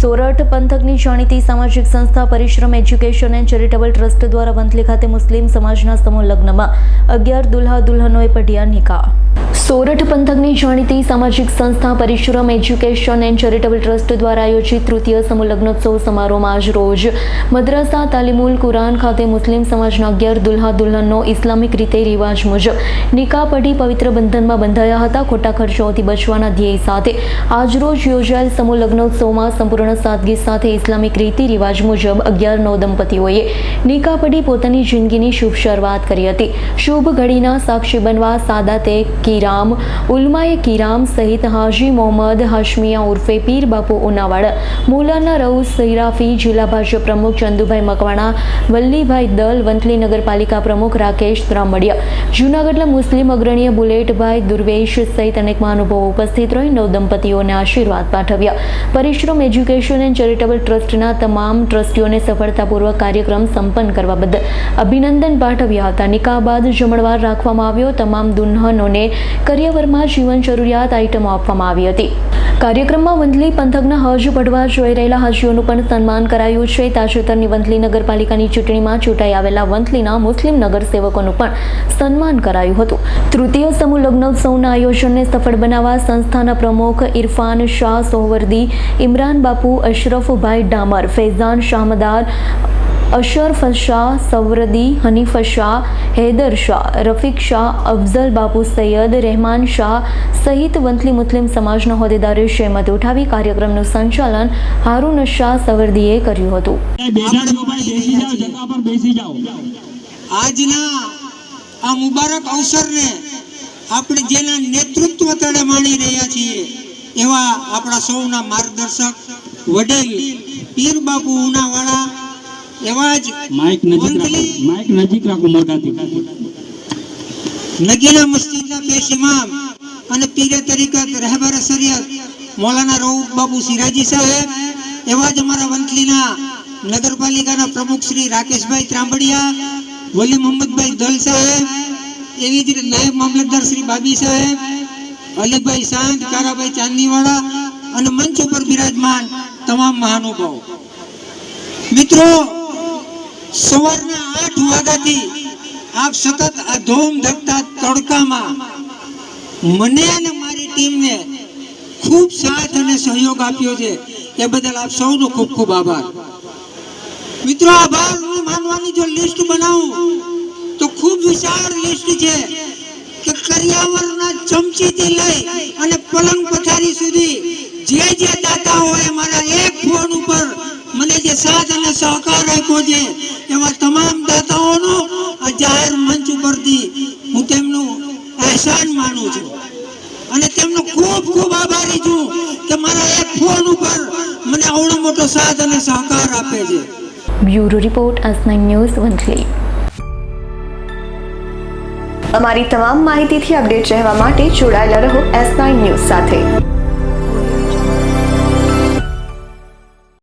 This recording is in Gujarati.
સોરઠ પંથકની જાણીતી સામાજિક સંસ્થા પરિશ્રમ એજ્યુકેશન એન્ડ ચેરિટેબલ ટ્રસ્ટ દ્વારા વંથલી ખાતે મુસ્લિમ સમાજના સમૂહ લગ્નમાં અગિયાર દુલ્હા દુલ્હનોએ પઢ્યા નિકાહ. સોરઠ પંથકની જાણીતી સામાજિક સંસ્થા પરિશ્રમ એજ્યુકેશન એન્ડ ચેરિટેબલ ટ્રસ્ટ દ્વારા આયોજિત તૃતીય સમૂહ લગ્નોત્સવ સમારોહમાં આજ રોજ મદ્રાસા, તાલીમુલ, કુરાન ખાતે મુસ્લિમ સમાજના અગિયાર દુલ્હા દુલ્હનનો ઇસ્લામિક રીતે રિવાજ મુજબ નિકાહ પઢી પવિત્ર બંધનમાં બંધાયા હતા. ખોટા ખર્ચોથી બચવાના ધ્યેય સાથે આજરોજ યોજાયેલ સમૂહ લગ્નોત્સવમાં સંપૂર્ણ સાદગી સાથે ઇસ્લામિક રીતિ રિવાજ મુજબ અગિયાર નવ દંપતીઓએ નિકાહ પડી પોતાની જિંદગીની શુભ શરૂઆત કરી હતી. શુભ ઘડીના સાક્ષી બનવા સાદાતે કીરામ, ઉલમાએ કીરામ સહિત હાજી મોહમ્મદ હાશમિયા ઉર્ફે પીર બાપુ ઉનાવાડા, મુલાના રઉસ સૈરાફી, જિલ્લા ભાજપ પ્રમુખ ચંદુભાઈ મકવાણા, વલ્લીભાઈ દલ, વંથલી નગરપાલિકા પ્રમુખ રાકેશ ત્રામડિયા જૂનાગઢના મુસ્લિમ અગ્રણીય બુલેટભાઈ દુર્વેશ સહિત અનેક મહાનુભાવો ઉપસ્થિત રહી નવ દંપતીઓને આશીર્વાદ પાઠવ્યા. પરિશ્રમ એજ્યુકેશન એન્ડ ચેરિટેબલ ટ્રસ્ટના તમામ ટ્રસ્ટીઓને સફળતાપૂર્વક કાર્યક્રમ સંપન્ન કરવા બદલ અભિનંદન પાઠવ્યા હતા. નિકાહ બાદ જમણવાર રાખવામાં આવ્યો. તમામ દુલ્હનોને કરિયવરમાં જીવન જરૂરિયાત આઇટમો આપવામાં આવી હતી. કાર્યક્રમમાં વંથલી પંથકના હજ પડવા જોઈ રહેલા હજીઓનું પણ સન્માન કરાયું છે. તાજેતરની વંથલી નગરપાલિકાની ચૂંટણીમાં ચૂંટાઈ આવેલા વંથલીના મુસ્લિમ નગરસેવકોનું પણ સન્માન કરાયું હતું. તૃતીય સમૂહ લગ્નોત્સવના આયોજનને સફળ બનાવવા સંસ્થાના પ્રમુખ ઇરફાન શાહ સોહવર્દી, ઇમરાન બાપુ, અશરફભાઈ ડામર, ફૈઝાન શાહમદાર અશરફ શાહ સવરદી હનીફ શાહ હૈદર શાહ, રફીક શાહ, અફઝલ બાપુ સૈયદ, રહેમાન શાહ સહિત વંથલી મુસ્લિમ સમાજના હોદ્દેદારોએ શહેમત ઉઠાવી કાર્યક્રમનું સંચાલન હારૂન શાહ સવરદીએ કર્યું હતું. આજના આ મુબારક અવસરને આપણે જેના નેતૃત્વ તળે માણી રહ્યા છીએ, એવા આપણા સૌના માર્ગદર્શક, વડીલ, પીર બાપુ ઉનાવાળા એવા જ માઇક નજીક રાખો માઇક નજીક રાખો મરઘાથી. નગીના મસ્જિદના પેશ ઇમામ અને પીરે તરીકત રહેબર શરીયત મૌલાના રઉફ બાબુ સિરાજી સાહેબ એવા જ અમારા વંથલીના નગરપાલિકાના પ્રમુખ શ્રી રાકેશભાઈ ત્રાંબડિયા વલી મોહમ્મદભાઈ દલ સાહેબ એવી જ રીતે નાયબ મામલતદાર શ્રી બાબી સાહેબ અલીભાઈ સાંત કારાભાઈ ચાંદનીવાળા અને મંચ ઉપર બિરાજમાન તમામ મહાનુભાવો. મિત્રો સવારના આઠ વાગ્યાથી આપ સતત આ ધૂમ ધકતા તડકામાં મને અને મારી ટીમને ખૂબ સાથ અને સહયોગ આપ્યો છે. એ બદલ આપ સૌનો ખૂબ ખૂબ આભાર. મિત્રો આભાર હું માનવાની જો લિસ્ટ બનાવું, તો ખૂબ વિશાળ લિસ્ટ છે કે કરિયાવરના ચમચીથી લઈ અને પલંગ પથારી સુધી સાથ અને સહકાર આપ્યો છે. એવા તમામ દાતાઓનો આ જાહેર મંચ ઉપરથી હું તેમનું અહેસાન માનું છું. અને તેમનો ખૂબ ખૂબ આભારી છું કે મારા એક ફોન ઉપર મને આવડો મોટો સાથ અને સહકાર આપે છે. બ્યુરો રિપોર્ટ આસ ન્યૂઝ વંથલી. અમારી તમામ માહિતીથી અપડેટ રહેવા માટે જોડાયેલા રહો એસ નાઇન ન્યૂઝ સાથે.